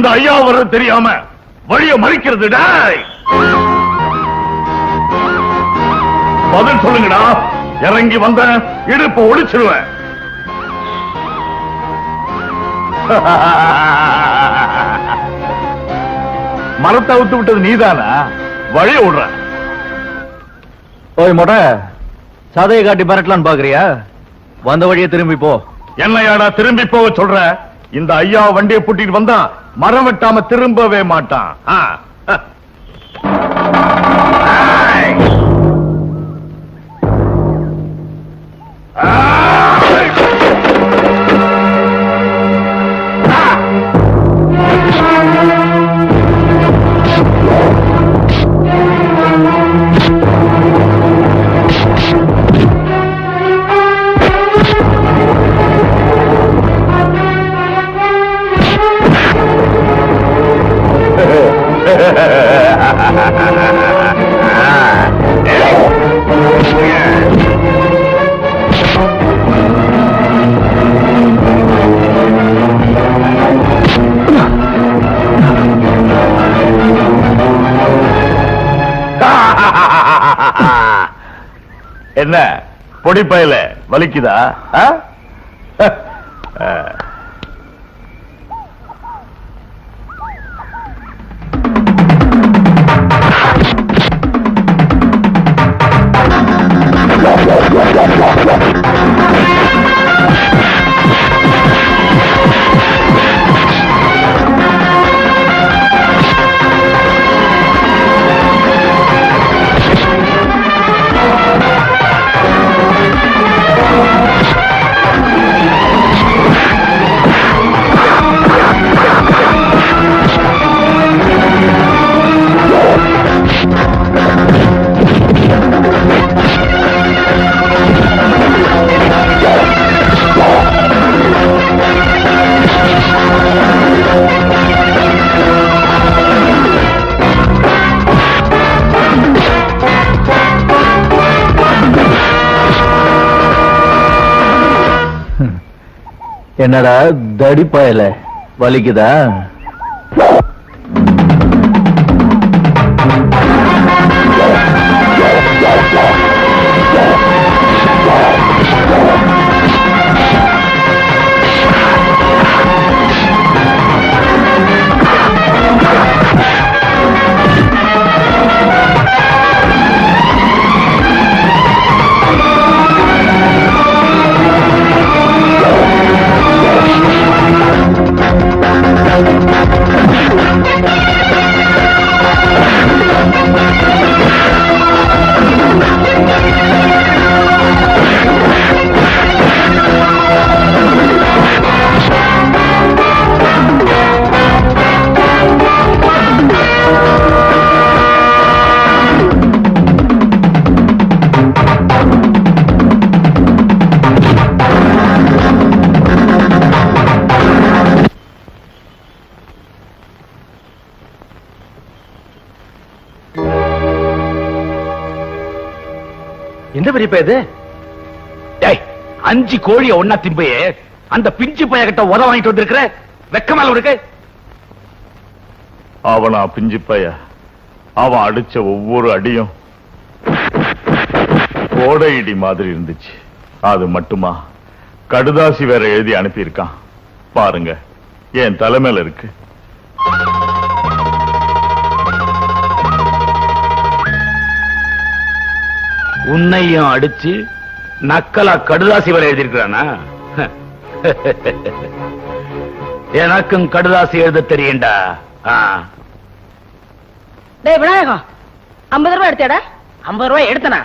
இந்த ஐயா வர்றது தெரியாம வழிய மறிக்கிறது பதில் சொல்லுங்கடா. இறங்கி வந்த இடுப்ப ஒளிச்சிருவேன் மரத்தை அவுத்து விட்டது நீதானா? வழி விடுற. ஓய் மொட்டை. சதையை காட்டி மிரட்டலான்னு பாக்குறியா? வந்த வழியே திரும்பி போ. என்னையாடா திரும்பி போக சொல்ற? இந்த ஐயா வண்டியை பூட்டிட்டு வந்தா மரம் வெட்டாம திரும்பவே மாட்டான். என்ன? பொடி பயல வலிக்குதா? என்னடா தடிப்பாயில வலிக்குதா? எந்த பெரியப்பா இது? டேய் அஞ்சு கோழிய ஒன்னா திம்பையே. அந்த பிஞ்சு பைய கிட்ட உத வாங்கிட்டு வந்திருக்கிற? வெக்கமால இருக்கு அவனா பிஞ்சு பைய? அவன் அடிச்ச ஒவ்வொரு அடியும் கோடை இடி மாதிரி இருந்துச்சு. அது மட்டுமா? கடுதாசி வேற எழுதி அனுப்பியிருக்கான். பாருங்க என் தலைமையில இருக்கு. உன்னையும் அடிச்சு நக்கலா கடுதாசி வரை எழுதியிருக்கிறானா? எனக்கும் கடுதாசி எழுத தெரியும்டா. ஆ. டேய் விநாயகம் ஐம்பது ரூபாய் எடுத்தியாடா ஐம்பது ரூபாய் எடுத்தனா?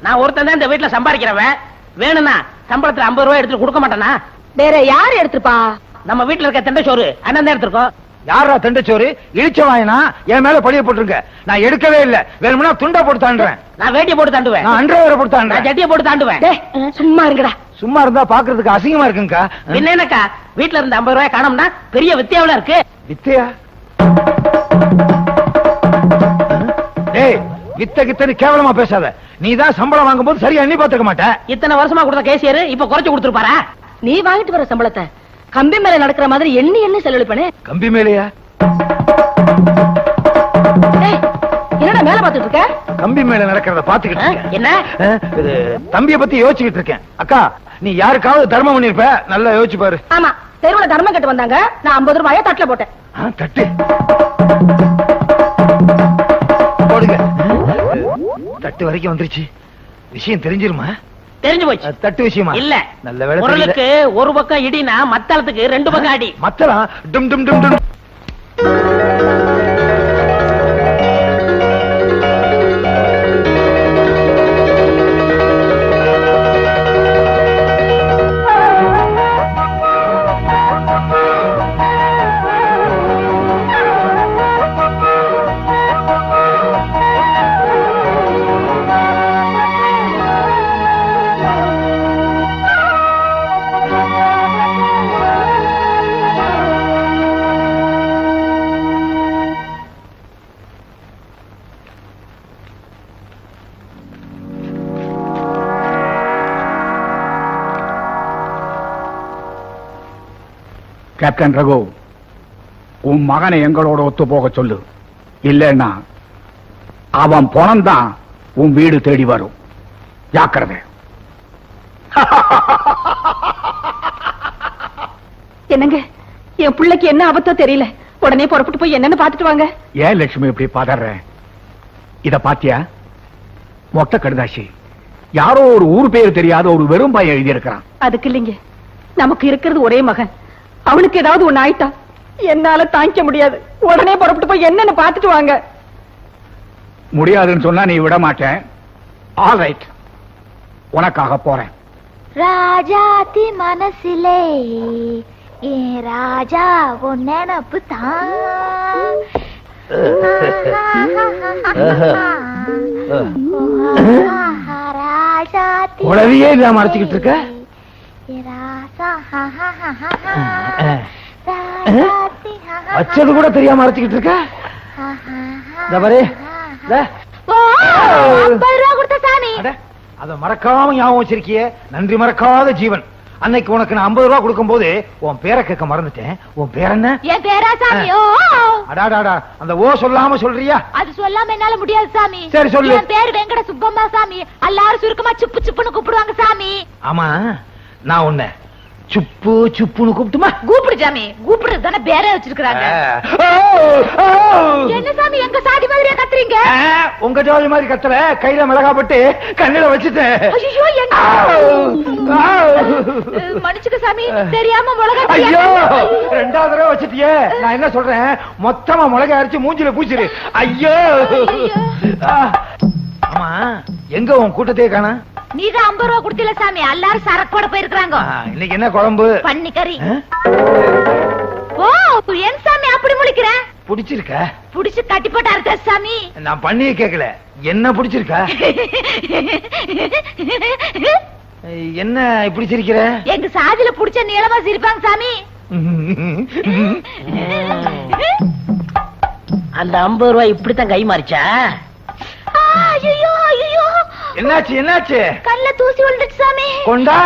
நான் ஒருத்தன் தான் இந்த வீட்டுல சம்பாதிக்கிறவன். வேணும்னா சம்பளத்துல ஐம்பது ரூபாய் எடுத்து கொடுக்க மாட்டேனா? வேற யார் எடுத்திருப்பா? நம்ம வீட்டுல இருக்க தண்டை சோறு அண்ணன் தான் எடுத்திருக்கோம். யாரா தண்டச்சோறு? இழிச்ச வாயினா? என் மேல பழிய போட்டுருங்க நான் எடுக்கவே இல்ல. வேணும்னா துண்டா போட்டு தாண்டுறேன். நான் வேட்டியை போட்டு தாண்டுவேன். நான் அன்றவரை போட்டு நான் தாண்டுறேன் ஜட்டியை போட்டு தாண்டுவேன். டேய் சும்மா இருங்கடா. சும்மா இருந்தா பாக்குறதுக்கு அசிங்கமா இருக்குங்கக்கா. பின்ன என்னக்கா? வீட்டுல இருந்த ஐம்பது ரூபாய் காணோம்னா பெரிய வித்தியாவில இருக்கு? வித்தையா? டேய் வித்த கித்தன்னு கேவலமா பேசாத. நீ தான் சம்பளம் வாங்கும்போது சரியா எண்ணி பாத்துக்க மாட்ட. இத்தனை வருஷமா கொடுத்த கேசியர் இப்ப குறைச்சு கொடுத்துருப்பாரா? நீ வாங்கிட்டு வர சம்பளத்தை. கம்பி மேல நடக்கிற மாதிரி எண்ணி எண்ணி செலவழிப்பனே கம்பி மேலையா? என்னடா மேல பாத்துட்டு இருக்க? கம்பி மேல நடக்கிறத பாத்துக்கிட்டு என்ன? தம்பிய பத்தி யோசிச்சுக்கிட்டு இருக்கேன். அக்கா நீ யாருக்காவது தர்மம் பண்ணிருப்ப? நல்லா யோசிச்சு பாரு. ஆமா தெருவுல தர்மம் கட்டு வந்தாங்க. நான் ஐம்பது ரூபாய தட்டுல போட்டேன். தட்டு. போடுங்க. தட்டு வரைக்கும் வந்துருச்சு. விஷயம் தெரிஞ்சிருமா? தெரிஞ்சு போச்சு. தட்டு விஷயமா? இல்ல. நல்ல வேலை குரலுக்கு ஒரு பக்கம் இடினா மத்தளத்துக்கு ரெண்டு பக்கம் அடி. மத்தலாம் டும் டும் டும் டும். கேப்டன் ரகு உன் மகனை எங்களோட ஒத்து போக சொல்லு. இல்லைன்னா அவன் பணம் தான் உன் வீடு தேடி வரும். ஜாக்கிரதை. என்னங்க? என் பிள்ளைக்கு என்ன ஆபத்தோ தெரியல. உடனே புறப்பட்டு போய் என்னன்னு பாத்துட்டு வாங்க. ஏன் லட்சுமி இப்படி பதற? இத பாத்தியா? மொட்டை கடுதாசி. யாரோ ஒரு ஊர் பேர் தெரியாத ஒரு வெறும் பையன் எழுதியிருக்கிறான். அதுக்கு இல்லைங்க. நமக்கு இருக்கிறது ஒரே மகன். அவனுக்கு ஏதாவது ஒண்ணு ஆயிட்டா? என்னால தாங்கிக்க முடியாது. உடனே புறப்பட்டு போய் என்னன்னு பாத்துட்டு வாங்க. முடியாதுன்னு சொன்னா நீ விட மாட்டேன். ஆல் ரைட் உனக்காக போறேன். ராஜாத்தி மனசிலே. ஏன் ராஜா உன் நினப்பு தான். ராஜாத்தி உளவியே இல்லாம அரைச்சுக்கிட்டு இருக்க? வச்சது கூட தெரியாம அரைச்சுக்கிட்டு இருக்க? ஐம்பது அத மறக்காம ஞாபகம் வச்சிருக்கியே. நன்றி மறக்காத ஜீவன். அன்னைக்கு உனக்கு நான் 50 ரூபா கொடுக்கும் போது உன் பேரை கேட்க மறந்துட்டேன். உன் பேர் என்ன? என் பேரா சாமி? ஓ. அடாடாடா அந்த ஓ சொல்லாம சொல்றியா? அது சொல்லாம என்னால முடியாது சாமி. சரி, சொல்லு. என் பேரு வெங்கட சுப்பம்மா சாமி. எல்லாரும் சுருக்கமா சுப்பு சுப்புன்னு கூப்பிடுவாங்க சாமி. ஆமா. நான் உன்னை சுப்பு சுப்புன்னு கூப்பிட்டுமா? கூப்பிடு சாமி. கூப்பிடுறது தானே பேரே வச்சிருக்காங்க என்ன சாமி எங்க சாதி மாதிரியா கத்துறீங்க? உங்க ஜோதி மாதிரி கத்தல கையில மிளகா பட்டு கண்ணில வச்சுட்டேன். மன்னிச்சுக்க சாமி. தெரியாம மிளகா ஐயோ ரெண்டாவது தடவை வச்சுட்டியே. நான் என்ன சொல்றேன்? மொத்தமா மிளகா அரைச்சு மூஞ்சில பூச்சிரு ஐயோ. ஆமா எங்க உன் கூட்டத்தையே காணா? நீதான் ஐம்பது ரூபா கொடுத்தில சாமி. எல்லாரும் சரக்கோட போயிருக்காங்க இன்னைக்கு என்ன குழம்பு? பண்ணி கறி? ஓ என் சாமி அப்படி முழிக்கிற? பிடிச்சிருக்க? புடிச்சு கட்டி போட்டு அறுத்த சாமி. நான் பண்ணியே கேக்கல. என்ன பிடிச்சிருக்க? என்ன இப்படி சிரிக்கிற? எங்க சாதியில புடிச்ச நீளமா சிரிப்பாங்க சாமி. அந்த ஐம்பது ரூபாய் இப்படித்தான் கை மாறிச்சா? என்னாச்சு என்னாச்சு? கல்ல தூசி விழுந்துச்சு சாமி. கொண்டா?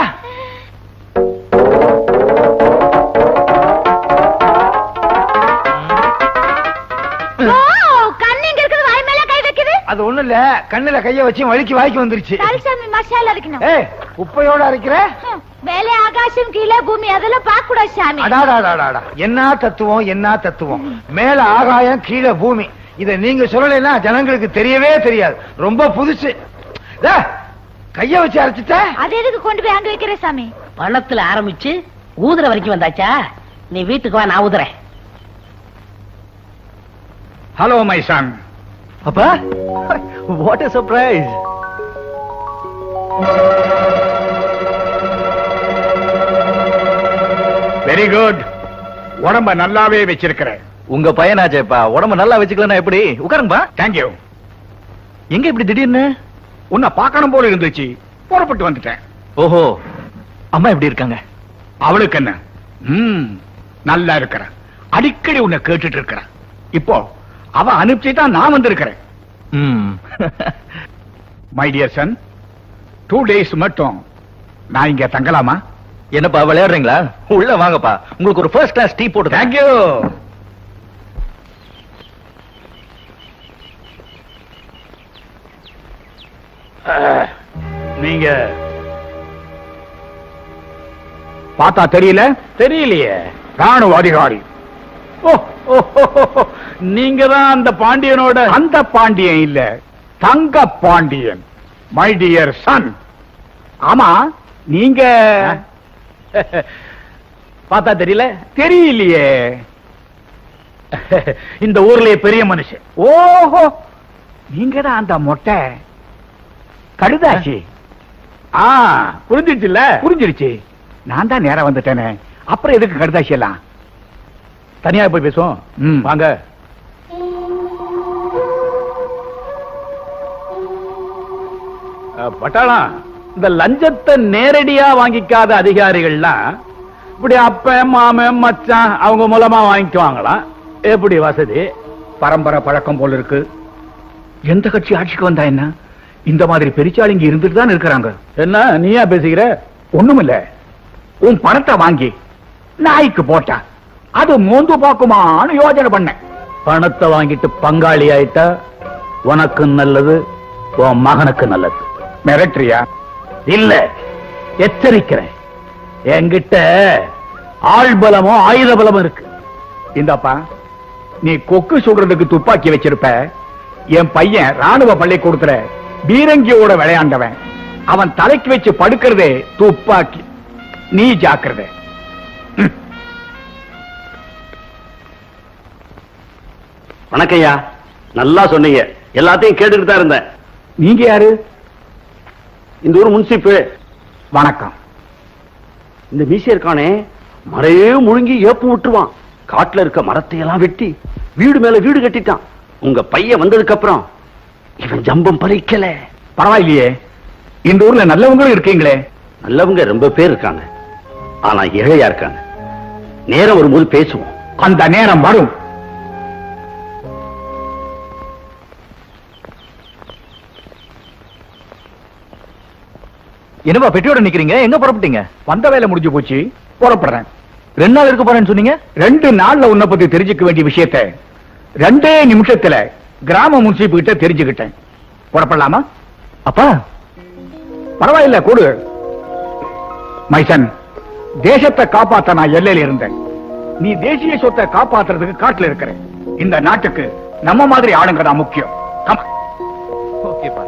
அது ஒண்ணும் இல்ல கண்ணுல கைய வச்சு வலிக்கு வாய்க்கு வந்துருச்சு. சாமி மசாலா இருக்கணும் ஏய் உப்பையோட அரைக்கிற? மேலே ஆகாசம் கீழே பூமி அதெல்லாம் பார்க்க கூடாது சாமி அடாடாடாடாடா என்ன தத்துவம் என்ன தத்துவம்? மேல ஆகாயம் கீழே பூமி. இத நீங்க சொல்லலைன்னா ஜனங்களுக்கு தெரியவே தெரியாது. ரொம்ப புதுசு. கைய வச்சு அரைச்சிட்ட? அது எதுக்கு கொண்டு போய் அங்க வைக்கிற சாமி? பணத்துல ஆரம்பிச்சு ஊதுற வரைக்கும் வந்தாச்சா? நீ வீட்டுக்கு வா நான் ஊதுறேன். ஹலோ மை சன் அப்பா வாட் சர்ப்ரைஸ் வெரி குட் உடம்ப நல்லாவே வச்சிருக்கிற. உங்க பையனாச்சேப்பா உடம்ப நல்லா வச்சுக்கலாம் எப்படி? உட்காருங்கப்பா. தேங்க்யூ எங்க இப்படி திடீர்னு? உன்னை பார்க்கணும் போல இருந்துச்சு. புறப்பட்டு வந்துட்டேன். ஓஹோ. அம்மா எப்படி இருக்காங்க? அவளுக்கு என்ன? ம் நல்லா இருக்கிற அடிக்கடி உன்னை கேட்டுட்டு இருக்கிற இப்போ அவ அனுப்பிச்சுட்டா நான் வந்திருக்கிறேன். ம். My dear son two days மட்டும். நான் இங்க தங்கலாமா? என்னப்பா விளையாடுறீங்களா? உள்ள வாங்கப்பா. உங்களுக்கு ஒரு ஃபர்ஸ்ட் கிளாஸ் டீ போட்டு. தேங்க்யூ நீங்க பார்த்தா தெரியல? தெரியலையே. ராணுவ அதிகாரி நீங்க தான் அந்த பாண்டியனோட? அந்த பாண்டியன் இல்ல தங்க பாண்டியன். மை டியர் சன் ஆமா நீங்க? பார்த்தா தெரியல? தெரியலையே. இந்த ஊர்லயே பெரிய மனுஷன். ஓஹோ நீங்க தான் அந்த மொட்டை. கடுதாச்சி ஆ புரிஞ்சிடுச்சுல்ல புரிஞ்சிருச்சு. நான் தான் நேரா வந்துட்டேனே. அப்புறம் எதுக்கு கடுதாசி எல்லாம்? தனியா போய் பேசுவோம்? ம். வாங்க. அஹ், பட்டாளம் இந்த லஞ்சத்தை நேரடியா வாங்கிக்காத அதிகாரிகள்லாம் இப்படி அப்ப மாமன் மச்சான் அவங்க மூலமா வாங்கிக்குவாங்களாம் எப்படி வசதி? பரம்பரை பழக்கம் போல இருக்கு. எந்த கட்சி ஆட்சிக்கு வந்தா என்ன? இந்த மாதிரி பெரிச்சாளிங்க இருந்துட்டு தான் இருக்கிறாங்க. என்ன நீயா பேசிக்கிற? ஒண்ணுமில்ல. உன் பணத்தை வாங்கி நாய்க்கு போட்டா. அது மோந்து பாக்குமான்னு யோசனை பண்ணேன். பணத்தை வாங்கிட்டு பங்காளி ஆயிட்டா உனக்கு நல்லது உன் மகனுக்கு நல்லது. மிரட்டுறியா? இல்ல எச்சரிக்கிறேன். என்கிட்ட ஆள் பலமும் ஆயுத பலமும் இருக்கு. இந்தப்பா நீ கொக்கு சுடுறதுக்கு துப்பாக்கி வச்சிருப்ப. என் பையன் ராணுவ பள்ளிக்கூடத்துல பீரங்கியோட விளையாண்டவன். அவன் தலைக்கு வச்சு படுக்கிறதே துப்பாக்கி. நீ ஜாக்கிரதை. வணக்கம்யா நல்லா சொன்னீங்க. எல்லாத்தையும் கேட்டுட்டு தான் இருந்தேன். நீங்க யாரு? இந்த ஊர் முன்சிப்பு. வணக்கம். இந்த மீசை இருக்கானே மழையே முழுங்கி ஏப்பு விட்டுருவான். காட்டுல இருக்க மரத்தை எல்லாம் வெட்டி வீடு மேல வீடு கட்டிட்டான். உங்க பையன் வந்ததுக்கு அப்புறம் இவன் ஜம்பம் பலிக்கல பரவாயில்லையே. இந்த ஊர்ல நல்லவங்களும் இருக்கீங்களே. நல்லவங்க ரொம்ப பேர் இருக்காங்க. ஆனா ஏழையா இருக்காங்க. நேரம் வரும்போது பேசுவோம். அந்த நேரம் வரும். என்னப்பா பெட்டியோட நிக்கிறீங்க? எங்க புறப்பட்டீங்க? வந்த வேலை முடிஞ்சு போச்சு. புறப்படுறேன். ரெண்டு நாள் இருக்க போறேன்னு சொன்னீங்க? ரெண்டு நாள்ல உன்னை பத்தி தெரிஞ்சுக்க வேண்டிய விஷயத்தை. ரெண்டே நிமிஷத்துல கிராம முன்சிப்பு கிட்ட தெரிஞ்சுக்கிட்டேன். புறப்படலாமா? அப்பா பரவாயில்ல கூடு. மைசன் தேசத்தை காப்பாத்த நான் எல்லையில இருந்தேன். நீ தேசிய சொத்தை காப்பாத்துறதுக்கு காட்டுல இருக்கிற இந்த நாட்டுக்கு நம்ம மாதிரி ஆளுங்க தான் முக்கியம் ஓகே பா ஓகேப்பா